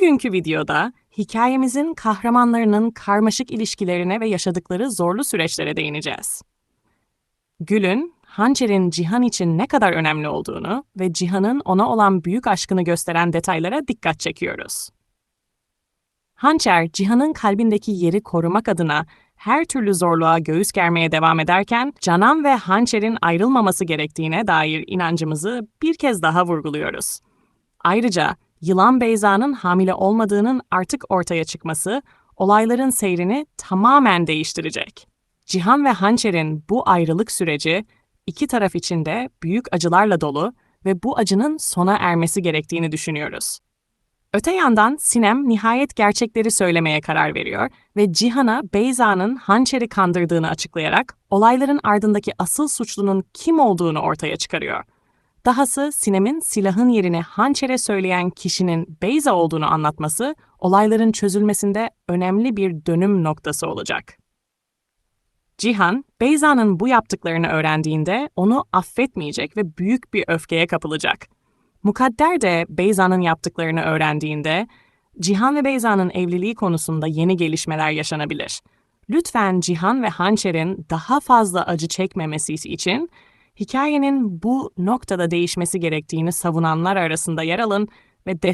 Bugünkü videoda hikayemizin kahramanlarının karmaşık ilişkilerine ve yaşadıkları zorlu süreçlere değineceğiz. Gül'ün, hançerin Cihan için ne kadar önemli olduğunu ve Cihan'ın ona olan büyük aşkını gösteren detaylara dikkat çekiyoruz. Hançer, Cihan'ın kalbindeki yeri korumak adına her türlü zorluğa göğüs germeye devam ederken, Canan ve Hançer'in ayrılmaması gerektiğine dair inancımızı bir kez daha vurguluyoruz. Ayrıca Yılan Beyza'nın hamile olmadığının artık ortaya çıkması olayların seyrini tamamen değiştirecek. Cihan ve Hançer'in bu ayrılık süreci iki taraf için de büyük acılarla dolu ve bu acının sona ermesi gerektiğini düşünüyoruz. Öte yandan Sinem nihayet gerçekleri söylemeye karar veriyor ve Cihan'a Beyza'nın Hançer'i kandırdığını açıklayarak olayların ardındaki asıl suçlunun kim olduğunu ortaya çıkarıyor. Dahası Sinem'in silahın yerini hançere söyleyen kişinin Beyza olduğunu anlatması olayların çözülmesinde önemli bir dönüm noktası olacak. Cihan, Beyza'nın bu yaptıklarını öğrendiğinde onu affetmeyecek ve büyük bir öfkeye kapılacak. Mukadder de Beyza'nın yaptıklarını öğrendiğinde Cihan ve Beyza'nın evliliği konusunda yeni gelişmeler yaşanabilir. Lütfen Cihan ve Hançer'in daha fazla acı çekmemesi için hikayenin bu noktada değişmesi gerektiğini savunanlar arasında yer alın ve